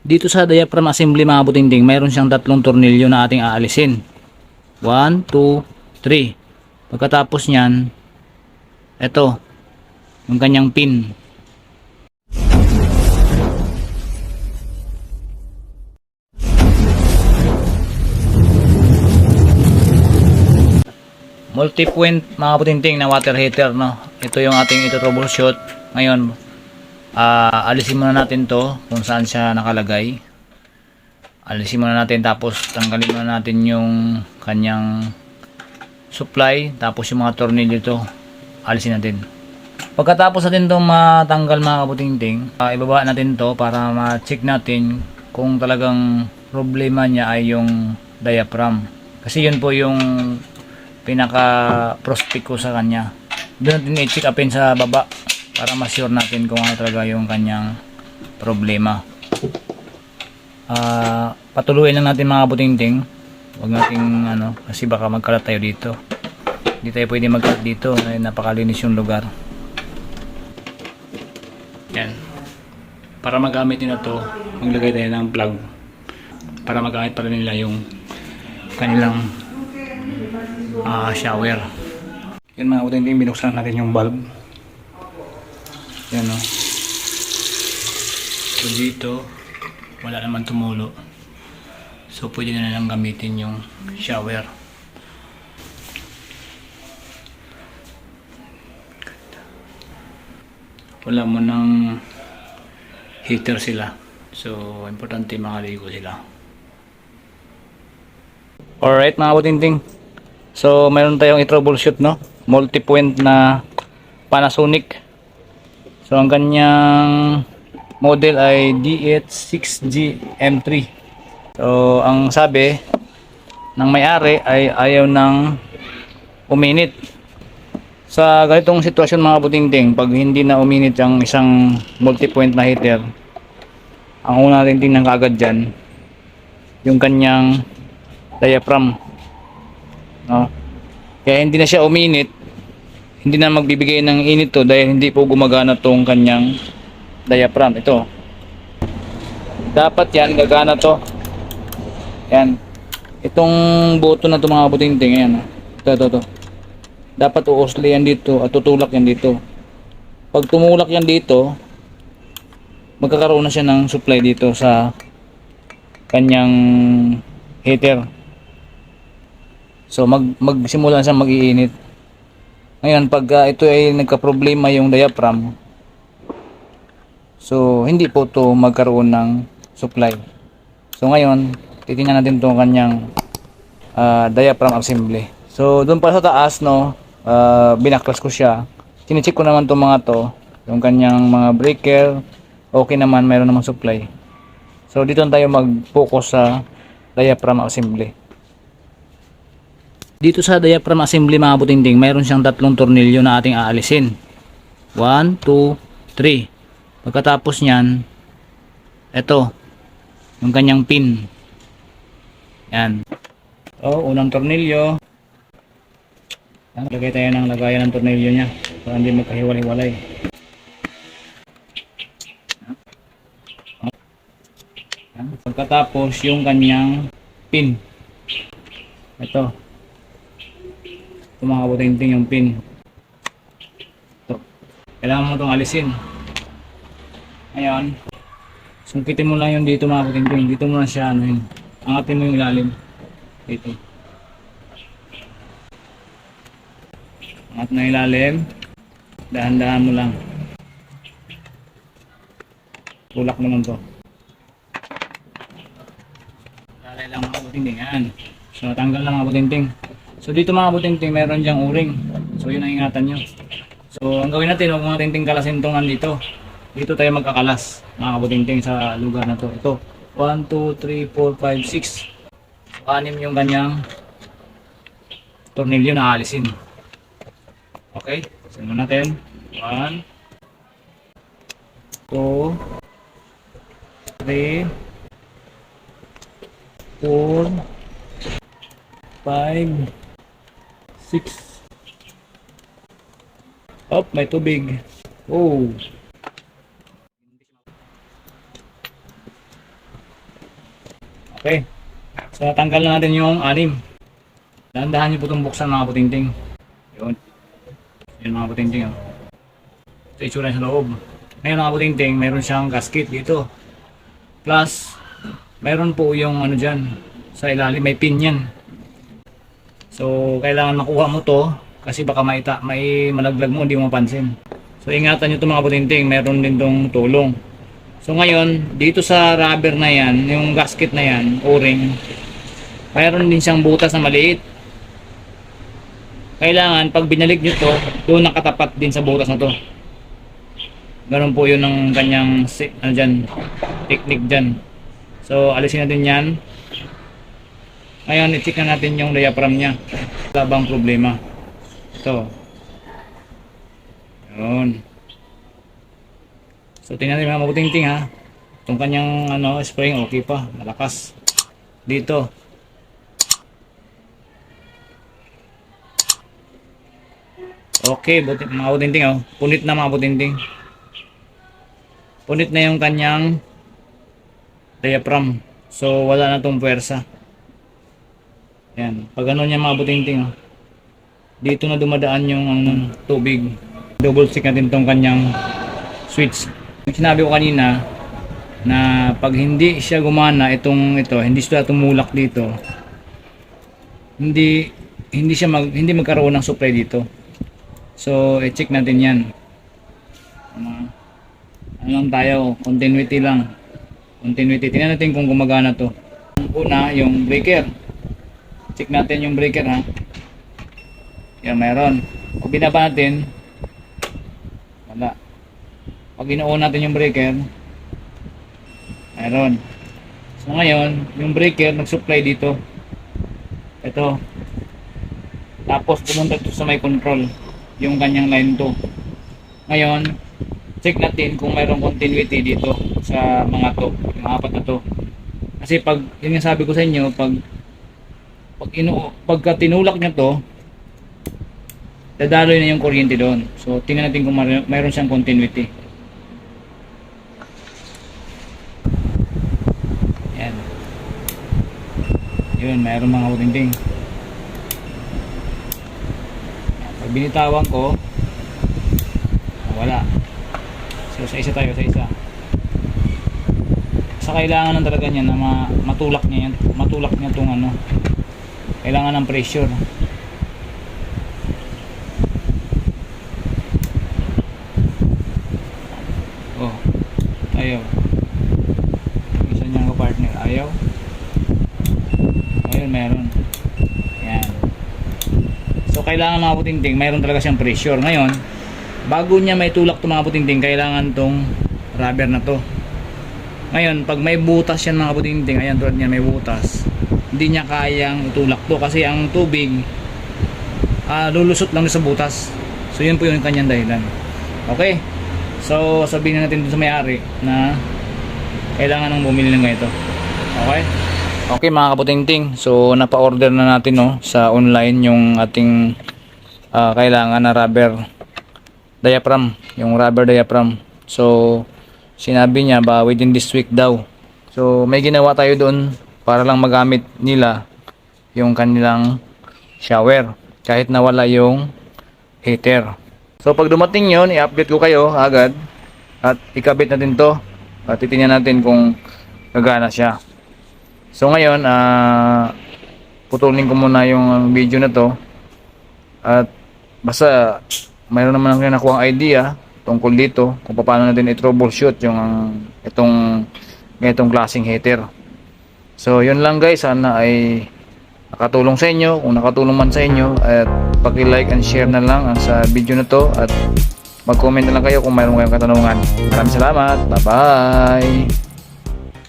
Dito sa diaphragm assembly mga butinding, mayroon siyang tatlong tornilyo na ating aalisin. 1, 2, 3. Pagkatapos niyan, ito, yung kanyang pin. multi-point mga putinting na water heater no ito yung ating ito troubleshoot ngayon ah alisin muna natin to kung saan siya nakalagay. Alisin muna natin tapos tanggalin muna natin yung kanyang supply tapos yung mga tornilyo to. Alisin natin. Pagkatapos natin to matanggal mga kaputingting ah, ibaba natin to para ma-check natin kung talagang problema niya ay yung diaphragm. Kasi yun po yung pinaka prospect ko sa kanya. Doon natin i-check upin sa baba para ma-sure natin kung ano talaga yung kanyang problema. Ah, patuluin lang natin mga butingting huwag nating ano kasi baka magkalat tayo dito. Hindi tayo pwede magkalat dito ay napakalinis yung lugar. Yan. Para magamit nila to maglagay tayo ng plug. Para magamit pa rin nila yung kanilang ah shower. Yan mga kuting binuksan natin yung bulb. Yan o. So dito, wala naman tumulo. So pwede na lang gamitin yung shower. Wala mo ng heater sila. So importante makaligo sila. Alright mga kutinting. So, mayroon tayong i-troubleshoot, no? Multi-point na Panasonic. So, ang kanyang model ay DH6G M3. So, ang sabi ng may-ari ay ayaw ng uminit. Sa ganitong sitwasyon mga butingting, pag hindi na uminit ang isang multi-point na heater, ang una natin tingnan kaagad dyan, yung kanyang diaphragm no? Kaya hindi na siya uminit. Hindi na magbibigay ng init to dahil hindi po gumagana tong kanyang diaphragm. Ito. Dapat yan, gagana to. Yan. Itong buto na to mga butingting. Ayan. Ito, ito, ito. Dapat uusli yan dito at tutulak yan dito. Pag tumulak yan dito, magkakaroon na siya ng supply dito sa kanyang heater. So mag magsimula siya mag-iinit. Ngayon pag ah, ito ay nagka-problema yung diaphragm. So hindi po to magkaroon ng supply. So ngayon titingnan natin tong kanyang ah, diaphragm assembly. So doon pa sa taas no, uh, binaklas ko siya. Chine-check ko naman tong mga to, yung kanyang mga breaker, okay naman, mayroon namang supply. So dito tayo mag-focus sa diaphragm assembly. Dito sa diaphragm assembly mga butinding, mayroon siyang tatlong tornilyo na ating aalisin. 1, 2, 3. Pagkatapos niyan, ito, yung kanyang pin. Yan. So, unang tornilyo. Yan, lagay tayo ng lagayan ng tornilyo niya para hindi magkahiwalay-walay. Pagkatapos, yung kanyang pin. Ito. Ito mga kabuting yung pin. Ito. Kailangan mo itong alisin. Ngayon, sungkitin mo lang yung dito mga kabuting Dito mo na siya ano yun. Angatin mo yung ilalim. Dito. Angat na ilalim. Dahan-dahan mo lang. Tulak lang to. Lalay lang mga kabuting Yan. So, tanggal lang mga kabuting So dito mga butingting meron diyang uring. So yun ang ingatan nyo. So ang gawin natin, huwag mga tingting kalasin itong nandito. Dito tayo magkakalas mga kabutingting sa lugar na to. Ito. 1, 2, 3, 4, 5, 6. So anim yung kanyang tornilyo na alisin. Okay. Sunod natin. 1, 2, 3, 4, 5, 6 Oh, may tubig. Oh. Okay. So, natanggal na natin yung anim. Dahan-dahan niyo po itong buksan mga putingting. Yun. Yun mga putingting. Oh. Ito itsura sa loob. Ngayon mga putingting, meron siyang gasket dito. Plus, meron po yung ano dyan. Sa ilalim, may pin yan. So, kailangan makuha mo to kasi baka maita, may malaglag mo, hindi mo mapansin. So, ingatan nyo ito mga putingting, meron din tong tulong. So, ngayon, dito sa rubber na yan, yung gasket na yan, o-ring, mayroon din siyang butas na maliit. Kailangan, pag binalik nyo to, doon nakatapat din sa butas na to. Ganun po yun ng kanyang ano dyan, technique dyan. So, alisin natin yan. Ngayon, i-check na natin yung diaphragm niya. Wala bang problema? Ito. Yun. So, tingnan natin mga mabuting ting ha. Itong kanyang ano, spring, okay pa. Malakas. Dito. Okay, buti, mga mabuting ting oh. Punit na mga mabuting ting. Punit na yung kanyang diaphragm. So, wala na tong puwersa. Yan. Pag ano niya mga buting-ting, oh. dito na dumadaan yung ano, tubig. Double check natin tong kanyang switch. Yung sinabi ko kanina, na pag hindi siya gumana itong ito, hindi siya tumulak dito. Hindi hindi siya mag, hindi magkaroon ng supply dito. So, i-check natin 'yan. Ano, ano lang tayo, continuity lang. Continuity. Tingnan natin kung gumagana to. Una, yung breaker. Check natin yung breaker ha. Yan, mayroon. Pag binaba natin, wala. Pag inuun natin yung breaker, mayroon. So ngayon, yung breaker nag-supply dito. Ito. Tapos pumunta ito sa may control, yung kanyang line 2. Ngayon, check natin kung mayroong continuity dito sa mga to, yung apat na to. Kasi pag, yun yung sabi ko sa inyo, pag pag inu pagka tinulak niya to dadaloy na yung kuryente doon. So tingnan natin kung mar- mayroon siyang continuity. Yan yun mayroon mga utinding pag binitawan ko wala. So sa isa tayo sa isa. Sa kailangan ng talaga niya na ma- matulak niya yan matulak niya tong ano kailangan ng pressure oh ayaw. Isa niya ka partner ayaw. Ayun meron. Yan. So kailangan mga putingting mayroon talaga siyang pressure. Ngayon bago niya may tulak to mga putingting kailangan tong rubber na to. Ngayon pag may butas yan mga putingting ayan tulad niya may butas hindi niya kayang itulak to kasi ang tubig ah, lulusot lang sa butas. So yun po yung kanyang dahilan. Okay. So sabihin na natin dun sa may-ari na kailangan nang bumili ng ganito. Okay? Okay mga kaputingting. So napa-order na natin no sa online yung ating ah, kailangan na rubber diaphragm. Yung rubber diaphragm. So sinabi niya ba within this week daw. So may ginawa tayo doon para lang magamit nila yung kanilang shower kahit nawala yung heater. So pag dumating yon i-update ko kayo agad at ikabit natin to at titingnan natin kung gagana siya. So ngayon, ah putulin ko muna yung video na to at basta mayroon naman ako nakuha idea tungkol dito kung paano natin i-troubleshoot yung itong ganitong klaseng heater. So, yun lang guys. Sana ay nakatulong sa inyo. Kung nakatulong man sa inyo, at paki-like and share na lang ang sa video na to. At mag-comment na lang kayo kung mayroon kayong katanungan. Maraming salamat. Bye-bye!